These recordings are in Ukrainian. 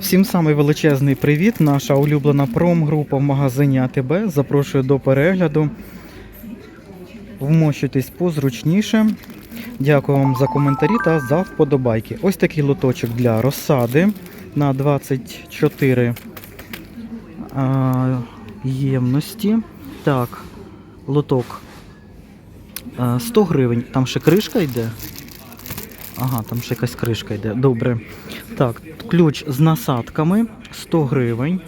Всім самий величезний привіт. Наша улюблена промгрупа в магазині АТБ запрошує до перегляду. Вмощуйтесь позручніше. Дякую вам за коментарі та за вподобайки. Ось такий лоточок для розсади на 24 а, ємності. Так, лоток а, 100 гривень. Там ще кришка йде. Ага, там ще якась кришка йде. Добре. Так, ключ з насадками 100 гривень.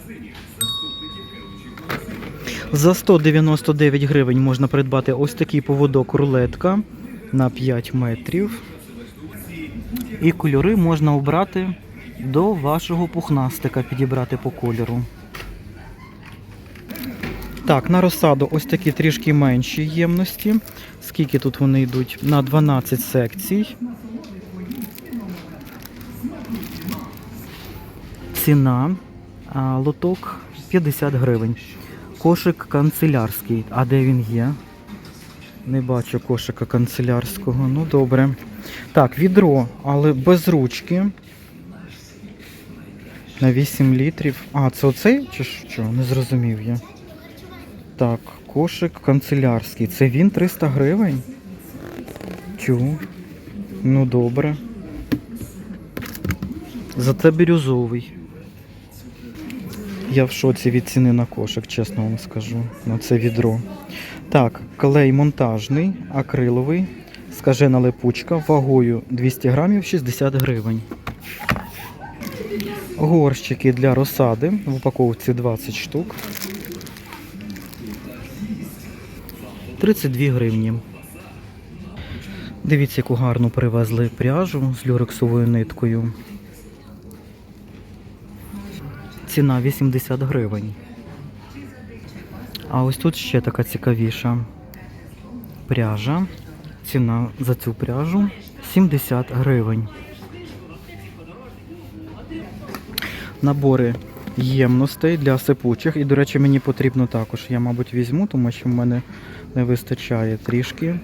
За 199 гривень можна придбати ось такий поводок рулетка на 5 метрів. І кольори можна обрати до вашого пухнастика, підібрати по кольору. Так, на розсаду ось такі трішки менші ємності. Скільки тут вони йдуть? На 12 секцій. Ціна а, лоток 50 гривень. Кошик канцелярський. А де він є? Не бачу кошика канцелярського. Ну добре. Так, відро, але без ручки. На 8 літрів. А, це оцей чи що? Не зрозумів я. Так, кошик канцелярський. Це він 300 гривень? Чу. Ну добре. Зате бірюзовий. Я в шоці від ціни на кошик, чесно вам скажу. На це відро. Так, клей монтажний, акриловий, скажена липучка, вагою 200 грамів 60 гривень. Горщики для розсади в упаковці 20 штук. 32 гривні. Дивіться, яку гарну привезли пряжу з люрексовою ниткою. Ціна 80 гривень. А ось тут ще така цікавіша пряжа. Ціна за цю пряжу 70 гривень. Набори ємностей для сипучих. І, до речі, мені потрібно також. Я, мабуть, візьму, тому що в мене не вистачає трішки.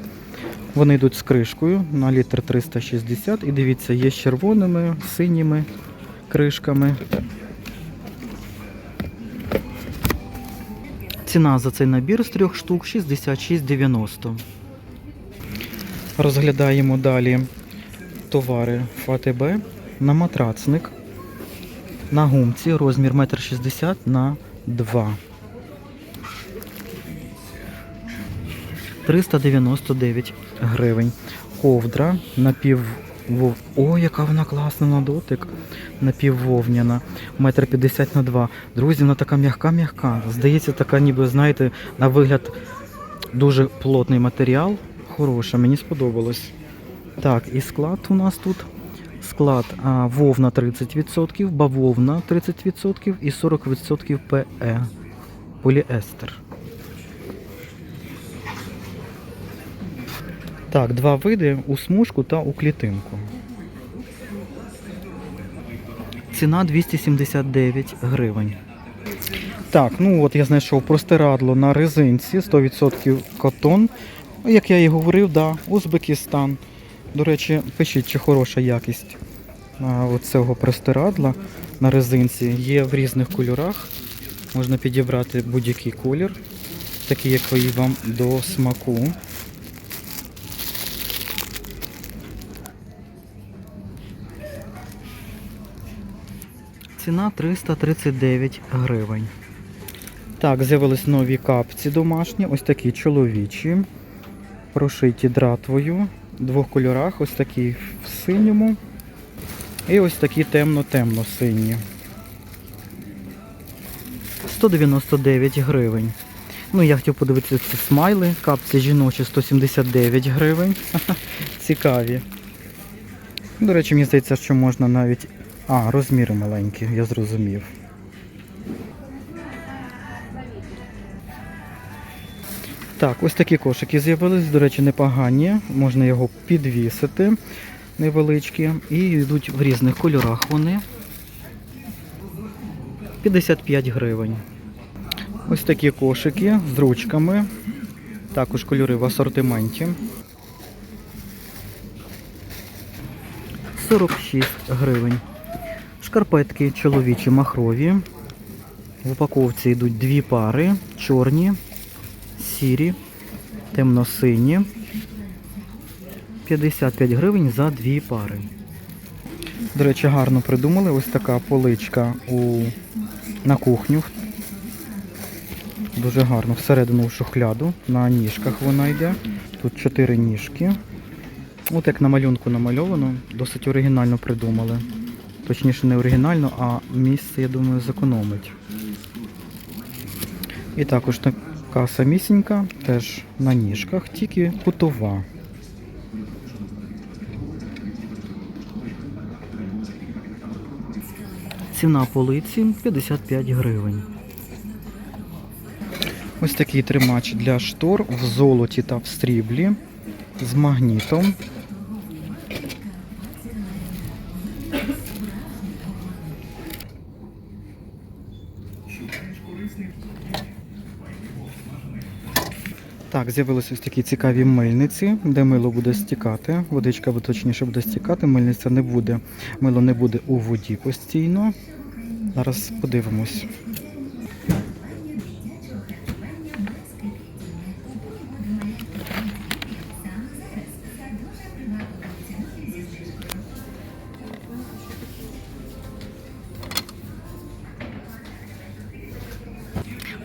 Вони йдуть з кришкою на літр 360. І дивіться, є з червоними, синіми кришками. Ціна за цей набір з трьох штук 66,90. Розглядаємо далі товари ФАТБ на матрацник. На гумці розмір 1,60 м на 2. 399 гривень. Ковдра напів... вов- О, яка вона класна на дотик. Напіввовняна. Метр 50 на 2. Друзі, вона така м'яка-м'яка. Здається, така ніби, знаєте, на вигляд дуже плотний матеріал. Хороша, мені сподобалось. Так, і склад у нас тут. Склад а, вовна 30%, бавовна 30% і 40% ПЕ. Поліестер. Так, два види у смужку та у клітинку. Ціна 279 гривень. Так, ну от я знайшов простирадло на резинці 100% котон. Як я і говорив, да, Узбекистан. До речі, пишіть, чи хороша якість цього простирадла на резинці. Є в різних кольорах. Можна підібрати будь-який колір, такий, який вам до смаку. Ціна 339 гривень. Так, з'явились нові капці домашні, ось такі чоловічі, прошиті дратвою, в двох кольорах, ось такі в синьому і ось такі темно-темно сині. 199 гривень. Ну, я хотів подивитися ці смайли, капці жіночі 179 гривень. Цікаві. До речі, мені здається, що можна навіть. А, розміри маленькі, я зрозумів. Так, ось такі кошики з'явились, до речі, непогані. Можна його підвісити невеличкі. І йдуть в різних кольорах вони. 55 гривень. Ось такі кошики з ручками. Також кольори в асортименті. 46 гривень. Шкарпетки чоловічі махрові. В упаковці йдуть дві пари: чорні, сірі, темно-сині. 55 гривень за дві пари. До речі, гарно придумали. Ось така поличка у... на кухню. Дуже гарно. Всередину в шухляду. На ніжках вона йде. Тут чотири ніжки. От як на малюнку намальовано, досить оригінально придумали. Точніше, не оригінально, а місце, я думаю, зекономить. І також така самісінька, теж на ніжках, тільки кутова. Ціна полиці 55 гривень. Ось такий тримач для штор в золоті та в стріблі з магнітом. Так, з'явилися ось такі цікаві мильниці, де мило буде стікати. Водичка точніше буде стікати, мильниця не буде. Мило не буде у воді постійно. Зараз подивимось.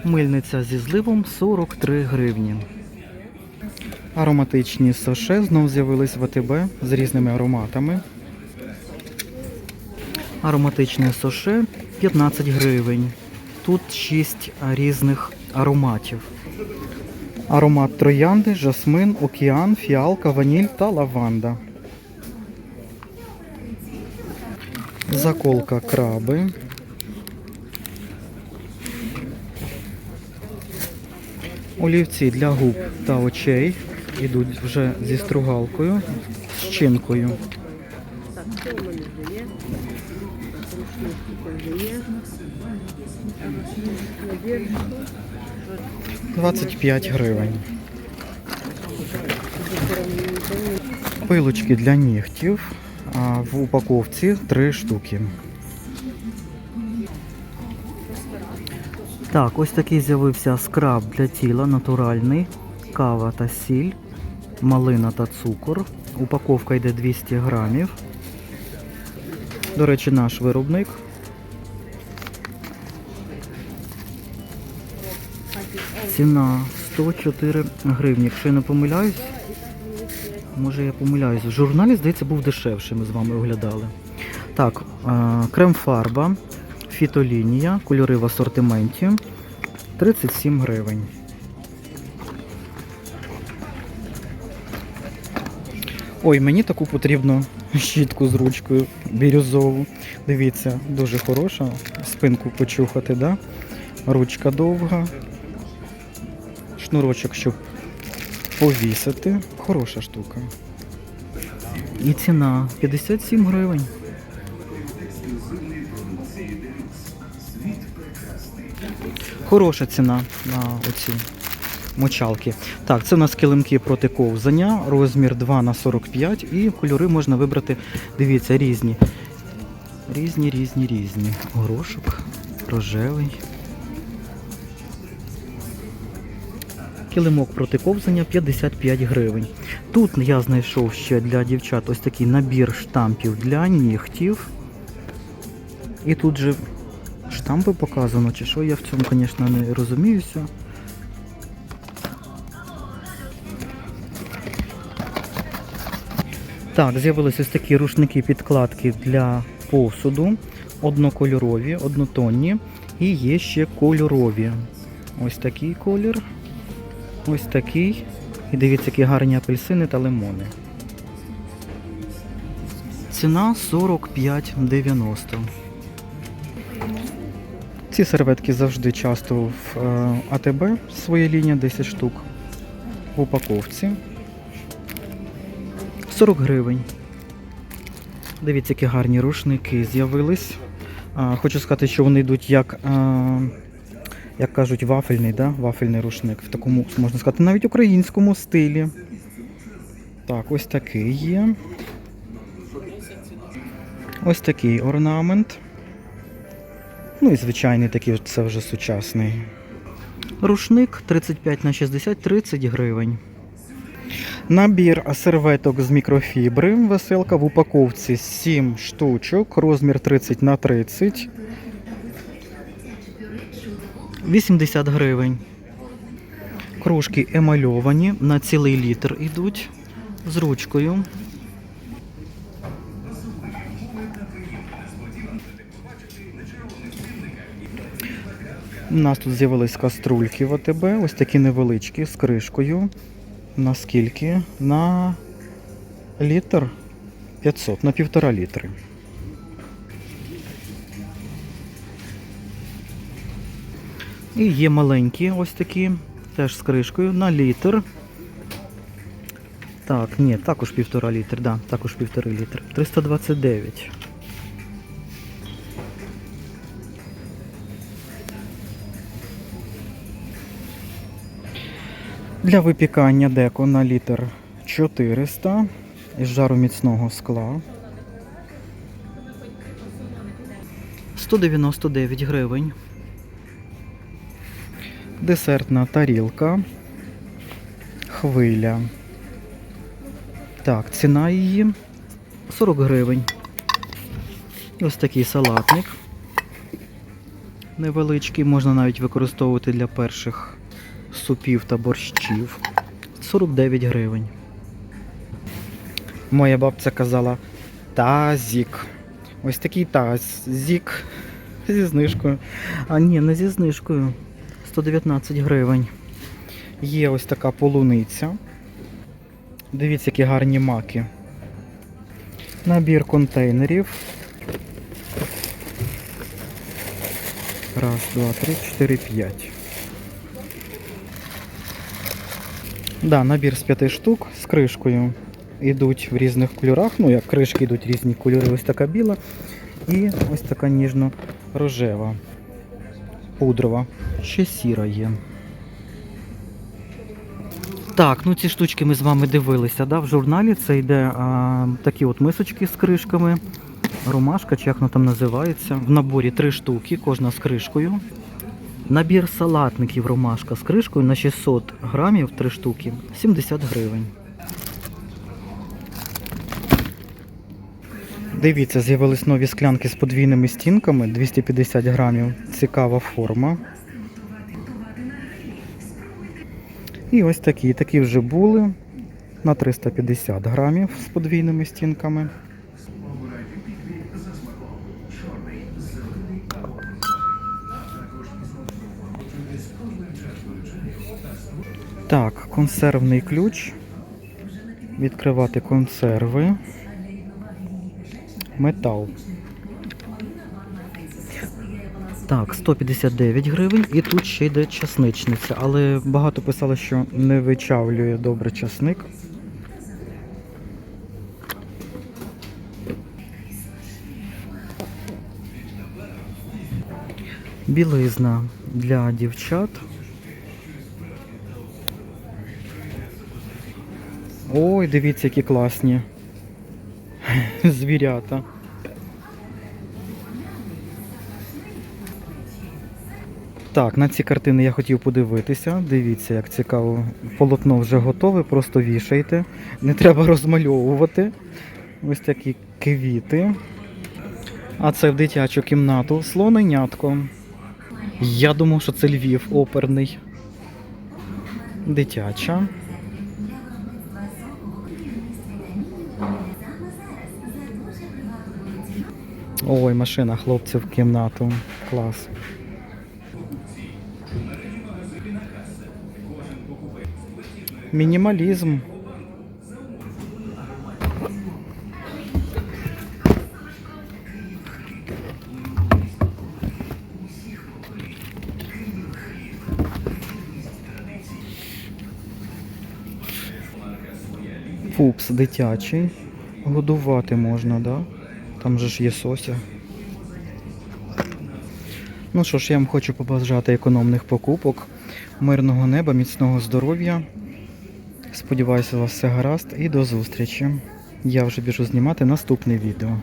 Мильниця зі зливом 43 гривні. Ароматичні соше знов з'явились в АТБ з різними ароматами. Ароматичне соше 15 гривень. Тут 6 різних ароматів. Аромат троянди, жасмин, океан, фіалка, ваніль та лаванда. Заколка краби. Олівці для губ та очей ідуть вже зі стругалкою, з чинкою. Є. 25 гривень. Пилочки для нігтів. В упаковці 3 штуки. Так, ось такий з'явився скраб для тіла, натуральний, кава та сіль, малина та цукор. Упаковка йде 200 грамів. До речі, наш виробник. Ціна 104 гривні. Якщо я не помиляюсь, може я помиляюсь. В журналі, здається, був дешевший, ми з вами оглядали. Так, е, крем-фарба, фітолінія, кольори в асортименті 37 гривень. Ой, мені таку потрібно щітку з ручкою бірюзову. Дивіться, дуже хороша. Спинку почухати, да? Ручка довга. Шнурочок, щоб повісити. Хороша штука. І ціна 57 гривень. Хороша ціна на оці мочалки. Так, це у нас килимки проти ковзання, розмір 2 на 45 і кольори можна вибрати, дивіться, різні. Різні, різні, різні. Горошок, рожевий. Килимок проти ковзання 55 гривень. Тут я знайшов ще для дівчат ось такий набір штампів для нігтів. І тут же штампи показано, чи що я в цьому, звісно, не розуміюся. Так, з'явилися ось такі рушники-підкладки для посуду. Однокольорові, однотонні. І є ще кольорові. Ось такий колір. Ось такий. І дивіться, які гарні апельсини та лимони. Ціна 45,90. Ці серветки завжди часто в е, АТБ своя лінія 10 штук в упаковці. 40 гривень. Дивіться, які гарні рушники з'явились. Хочу сказати, що вони йдуть як, як кажуть, вафельний, да? вафельний рушник. В такому, можна сказати, навіть українському стилі. Так, ось такий є. Ось такий орнамент Ну і звичайний такий, це вже сучасний. Рушник 35 на 60 30 гривень. Набір серветок з мікрофібри. Веселка в упаковці 7 штучок, розмір 30 на 30. 80 гривень. Кружки емальовані на цілий літр йдуть з ручкою. У нас тут з'явились каструльки в АТБ, ось такі невеличкі з кришкою. На скільки? На літр 500, на півтора літри. І є маленькі ось такі, теж з кришкою на літр. Так, ні, також півтора літр, да, також півтори літр. 329. Для випікання деко на літр 400 із жароміцного скла. 199 гривень. Десертна тарілка. Хвиля. Так, ціна її 40 гривень. Ось такий салатник. Невеличкий, можна навіть використовувати для перших супів та борщів. 49 гривень. Моя бабця казала тазік. Ось такий тазік зі знижкою. А ні, не зі знижкою. 119 гривень. Є ось така полуниця. Дивіться, які гарні маки. Набір контейнерів. Раз, два, три, чотири, п'ять. Да, набір з п'яти штук з кришкою. Йдуть в різних кольорах. Ну, як кришки йдуть різні кольори. Ось така біла і ось така ніжно-рожева. Пудрова. Ще сіра є. Так, ну ці штучки ми з вами дивилися. Да? В журналі це йде а, такі от мисочки з кришками. Ромашка, чи як воно там називається. В наборі три штуки, кожна з кришкою. Набір салатників ромашка з кришкою на 600 грамів 3 штуки 70 гривень. Дивіться, з'явились нові склянки з подвійними стінками 250 грамів. Цікава форма. І ось такі. Такі вже були на 350 грамів з подвійними стінками. Консервний ключ. Відкривати консерви. Метал. Так, 159 гривень і тут ще йде часничниця, але багато писали, що не вичавлює добре часник. Білизна для дівчат. Ой, дивіться, які класні. Звірята. Так, на ці картини я хотів подивитися. Дивіться, як цікаво. Полотно вже готове, просто вішайте. Не треба розмальовувати. Ось такі квіти. А це в дитячу кімнату слоненятко. Я думав, що це Львів оперний. Дитяча. Ой, машина хлопців в кімнату. Клас. Мінімалізм. Фукс дитячий. Годувати можна, да? Там же ж є сося. Ну що ж, я вам хочу побажати економних покупок, мирного неба, міцного здоров'я. Сподіваюся, у вас все гаразд і до зустрічі. Я вже біжу знімати наступне відео.